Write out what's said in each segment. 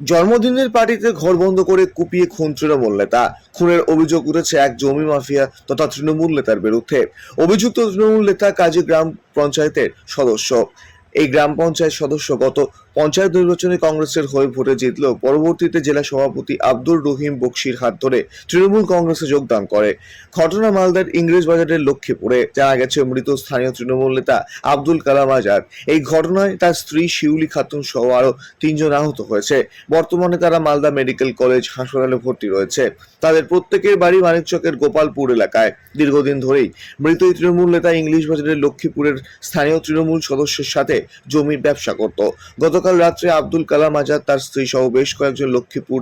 জন্মদিনের পার্টিতে ঘর বন্ধ করে কুপিয়ে খুন তৃণমূল নেতা। খুনের অভিযোগ উঠেছে এক জমি মাফিয়া তথা তৃণমূল নেতার বিরুদ্ধে। অভিযুক্ত তৃণমূল নেতা কাজী গ্রাম পঞ্চায়েতের সদস্য। এই গ্রাম পঞ্চায়েত সদস্য গত পঞ্চায়েত নির্বাচনে কংগ্রেসের হয়ে ভোটে জিতলেও পরবর্তীতে জেলা সভাপতি আব্দুর রহিম বক্সির হাত ধরে তৃণমূল কংগ্রেসে যোগদান করে। ঘটনা মালদার ইংরেজ বাজারের লক্ষ্মীপুরে। জানা গেছে, মৃত স্থানীয় তৃণমূল নেতা আব্দুল কালাম আজাদ। এই ঘটনায় তার স্ত্রী শিউলি খাতুন সহ আরও তিনজন আহত হয়েছে। বর্তমানে তারা মালদা মেডিকেল কলেজ হাসপাতালে ভর্তি রয়েছে। তাদের প্রত্যেকের বাড়ি মানিকচকের গোপালপুর এলাকায়। দীর্ঘদিন ধরেই মৃত তৃণমূল নেতা ইংলিশ বাজারের লক্ষ্মীপুরের স্থানীয় তৃণমূল সদস্যের সাথে জমির ব্যবসা করত। গতকাল রাত্রে আব্দুল কালাম আজাদ তার স্ত্রী সহ বেশ কয়েকজন লক্ষ্মীপুর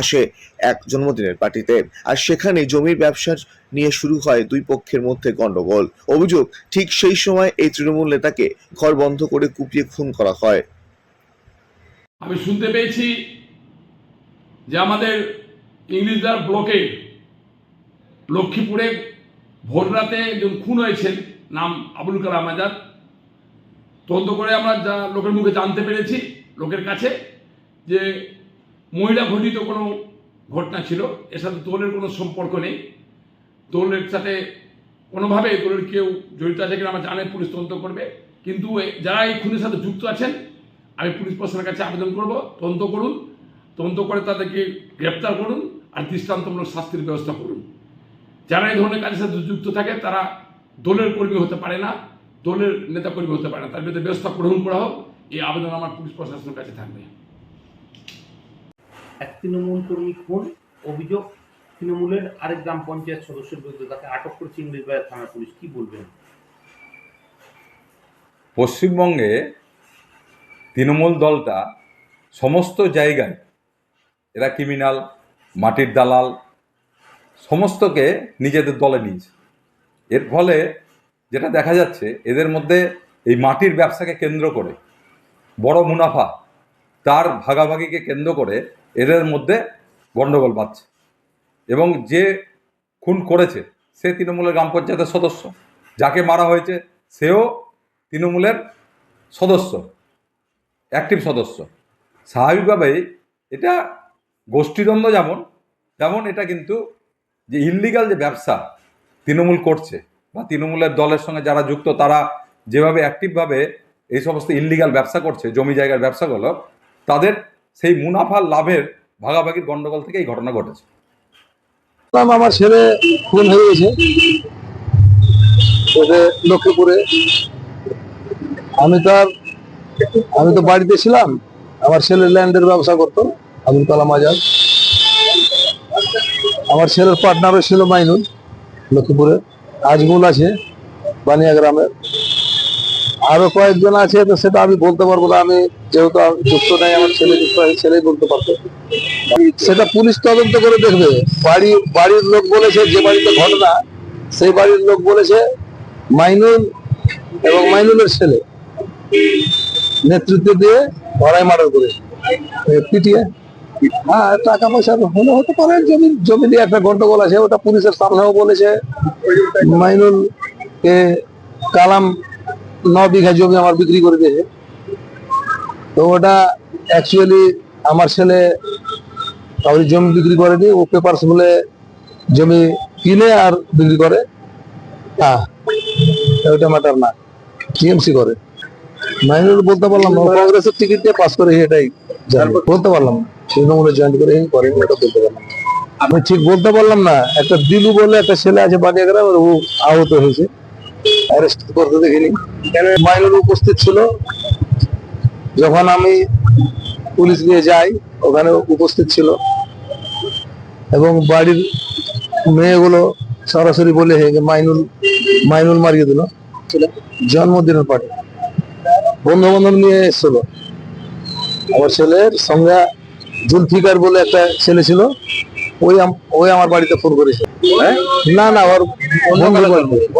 আসে এক জন্মদিনের পার্টিতে। আর সেখানে জমির ব্যবসা নিয়ে শুরু হয় দুই পক্ষের মধ্যে গন্ডগোল। অভিযোগ, ঠিক সেই সময় এই তৃণমূল নেতাকে ঘর বন্ধ করে কুপিয়ে খুন করা হয়। আমি শুনতে পেয়েছি যে আমাদের ইংলিশদার ব্লকে লক্ষ্মীপুরে ভোর রাতে একজন খুন হয়েছেন, নাম আবুল কালাম আজাদ। তদন্ত করে আমরা যা লোকের মুখে জানতে পেরেছি লোকের কাছে যে মহিলা ঘটিত কোনো ঘটনা ছিল, এর সাথে দোলের কোনো সম্পর্ক নেই। দোলের সাথে কোনোভাবে দোলের কেউ জড়িত আছে কিনা আমরা জানে, পুলিশ তদন্ত করবে। কিন্তু যারা এই খুনের সাথে যুক্ত আছেন, আমি পুলিশ প্রশাসনের কাছে আবেদন করব। তদন্ত করুন, তদন্ত করে তাদেরকে গ্রেপ্তার করুন আর দৃষ্টান্তমূলক শাস্তির ব্যবস্থা করুন। যারা এই ধরনের কাজের সাথে যুক্ত থাকে, তারা দলের কর্মী হতে পারে না। দলের নেতা কর্মী হতে পারে না তার বিরুদ্ধে ব্যবস্থা গ্রহণ করা হোক এই আবেদন আমার পুলিশ প্রশাসনের কাছে থাকবে। এক তৃণমূল কর্মী খুন অভিযোগ তৃণমূলের আরেক গ্রাম পঞ্চায়েত সদস্যের বিরুদ্ধে তাকে আটক করেছে ইংরেজবাজার থানা পুলিশ। কি বলবেন? পশ্চিমবঙ্গে তৃণমূল দলটা সমস্ত জায়গায় এরা ক্রিমিনাল মাটির দালাল সমস্তকে নিজেদের দলে নিয়েছে। এর ফলে যেটা দেখা যাচ্ছে, এদের মধ্যে এই মাটির ব্যবসাকে কেন্দ্র করে বড় মুনাফা তার ভাগাভাগিকে কেন্দ্র করে এদের মধ্যে গণ্ডগোল বাড়ছে এবং যে খুন করেছে, সে তৃণমূলের গ্রাম পঞ্চায়েতের সদস্য। যাকে মারা হয়েছে, সেও তৃণমূলের সদস্য অ্যাক্টিভ সদস্য। স্বাভাবিকভাবেই এটা গোষ্ঠীদ্বন্দ্ব যেমন, তেমন এটা কিন্তু যে ইললিগাল যে ব্যবসা তৃণমূল করছে বা তৃণমূলের দলের সঙ্গে যারা যুক্ত, তারা যেভাবে অ্যাক্টিভভাবে এই সমস্ত ইললিগাল ব্যবসা করছে, জমি জায়গার ব্যবসাগুলো তাদের সেই মুনাফা লাভের ভাগাভাগির গণ্ডগোল থেকে এই ঘটনা ঘটেছে। আমার ছেলে খুন হয়ে গেছে। লক্ষ্মীপুরে। আমি তো আর আমি তো বাড়িতে ছিলাম। আমার ছেলে ল্যান্ডের ব্যবসা করতো আবুল কালাম আজাদ আমার ছেলের পার্টনারও ছিল মাইনুল লক্ষ্মীপুরে। আজমুল আছে, বানিয়া গ্রামের। আরও কয়েকজন আছে, তো সেটা আমি বলতে পারব না, আমি যেহেতু যুক্ত নাই, আমার ছেলে যুক্ত আছে, ছেলেই বলতে পারতো। সেটা পুলিশ তদন্ত করে দেখবে। বাড়ি, বাড়ির লোক বলেছে যে বাড়িতে ঘটনা, সেই বাড়ির লোক বলেছে মাইনুল এবং মাইনুলের ছেলে। নেতৃত্ব দিয়ে ধরাই মার্ডার করে পিটিয়ে। হ্যাঁ টাকা পয়সা হলে হতে পারে জমি জমি দিয়ে একটা গন্ডগোল আছে ওটা পুলিশের সামনেও বলেছে। মাইনুল কালাম ন বিঘা জমি আমার বিক্রি করে দিয়েছে তো ওটা অ্যাকচুয়ালি আমার ছেলে কাউরি জমি বিক্রি করেনি, ও পেপারস বলে জমি কিনে আর বিক্রি করে। হ্যাঁ ওইটা ম্যাটার না টিএমসি করে। মাইনুল বলতে পারলাম না কংগ্রেসের টিকিট দিয়ে পাস করে, এটাই। বলতে পারলাম তৃণমূলে জয়েন করে এই করে এটা বলতে পারলাম আমি ঠিক বলতে পারলাম না। একটা দিলু বলে একটা ছেলে আছে গ্রামে ও আহত হয়েছে। অ্যারেস্ট করতে দেখিনি। উপস্থিত ছিল। যখন আমি পুলিশ নিয়ে যাই ওখানে উপস্থিত ছিল। এবং বাড়ির মেয়েগুলো সরাসরি বলে হে মাইনুল মাইনুল মারিয়ে দিল। জন্মদিনের পার্টি বন্ধু বান্ধব নিয়ে এসেছিল। আমার ছেলের সঙ্গে জুলফিকার বলে একটা ছেলে ছিল। ওই ওই আমার বাড়িতে ফোন করেছে। হ্যাঁ? না না ওর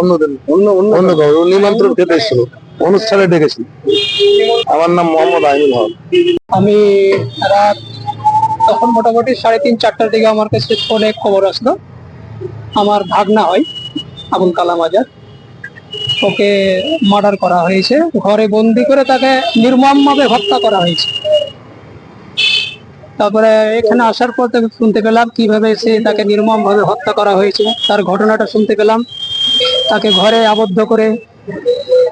অন্যদিন অন্য অন্য ও নিমন্ত্রণ খেতে এসেছিল। অনুষ্ঠানে ডেকেছিল। আমার নাম মোহাম্মদ আইনুল হক। আমি রাত তখন মোটামুটি সাড়ে তিন চারটার দিকে আমার কাছে ফোনে খবর আসলো। আমার ভাগনা হয় আবুল কালাম আজাদ। ওকে মার্ডার করা হয়েছে। ঘরে বন্দি করে তাকে নির্মমভাবে হত্যা করা হয়েছে। তারপরে এখানে আসার পর তাকে শুনতে পেলাম কীভাবে সে তাকে নির্মম ভাবে হত্যা করা হয়েছে। তার ঘটনাটা শুনতে পেলাম। তাকে ঘরে আবদ্ধ করে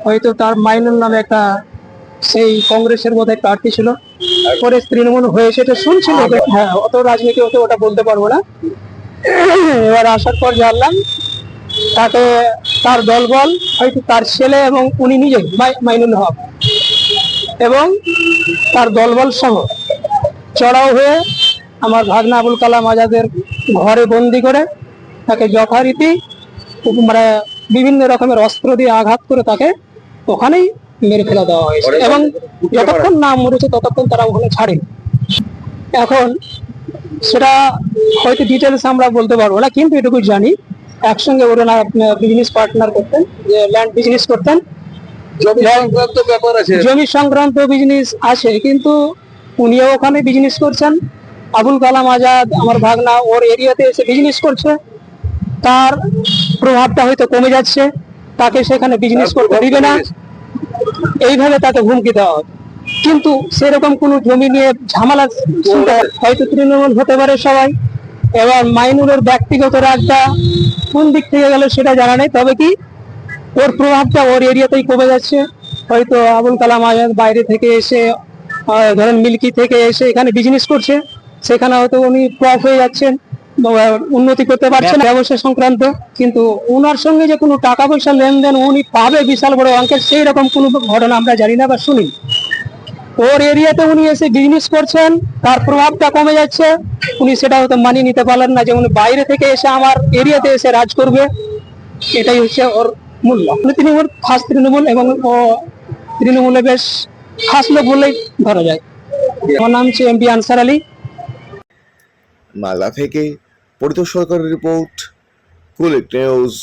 হয়তো তার মাইনুল নামে একটা সেই কংগ্রেসের মধ্যে প্রার্থী ছিল। পরে তৃণমূল হয়ে সেটা শুনছিল। হ্যাঁ অত রাজনীতি হতে ওটা বলতে পারব না। এবার আসার পর জানলাম তাকে তার দলবল হয়তো তার ছেলে এবং উনি মাই- মাইনুল হক। এবং তার দলবল সহ চড়াও হয়ে আমার ভাগনা আবুল কালাম আজাদের ঘরে বন্দি করে তাকে যথারীতি মানে বিভিন্ন রকমের অস্ত্র দিয়ে আঘাত করে তাকে ওখানেই মেরে ফেলে দেওয়া হয়েছে। এবং যতক্ষণ না মরেছে ততক্ষণ তারা ওখানে ছাড়েনি। এখন সেটা হয়তো ডিটেলস আমরা বলতে পারব না কিন্তু এটুকু জানি একসঙ্গে ওরা বিজনেস পার্টনার করতেন যে ল্যান্ড বিজনেস করতেন। জমি সংক্রান্ত বিজনেস আছে। কিন্তু উনিও ওখানে বিজনেস করছেন। আবুল কালাম আজাদ আমার ভাগনা ওর এরিয়াতে এসে বিজনেস করছে। তার প্রভাবটা হয়তো কমে যাচ্ছে তাকে সেখানে বিজনেস করতে দিবে না। এইভাবে তাকে হুমকি দেওয়া হবে কিন্তু সেরকম কোনো জমি নিয়ে ঝামেলা হয়তো তৃণমূল হতে পারে সবাই। এবার মাইনুলের ব্যক্তিগত রাগটা কোন দিক থেকে গেল সেটা জানা নেই। তবে কি, ওর প্রভাবটা ওর এরিয়াতেই কমে যাচ্ছে। হয়তো আবুল কালাম আজাদ বাইরে থেকে এসে ধরেন মিল্কি থেকে এসে এখানে বিজনেস করছে, সেখানে হয়তো উনি প্রফ হয়ে যাচ্ছেন উন্নতি করতে পারছেন ব্যবসা সংক্রান্ত। কিন্তু ওনার সঙ্গে যে কোনো টাকা পয়সা লেনদেন উনি পাবে বিশাল বড় অঙ্কের সেই রকম কোনো ঘটনা আমরা জানি না বা শুনি ওর এরিয়াতে উনি এসে বিজনেস করছেন, তার প্রভাবটা কমে যাচ্ছে। উনি সেটা হয়তো মানিয়ে নিতে পারলেন না যে উনি বাইরে থেকে এসে আমার এরিয়াতে এসে রাজ করবে। এটাই হচ্ছে ওর মূল্য তৃণমূল, খাস তৃণমূল এবং ও তৃণমূলে বেশ খাস লোক বললেই ধরা যায়। আমার নাম হচ্ছে এমপি আনসার আলী। মালদা থেকে পরিত সরকারের রিপোর্ট কুলিক নিউজ।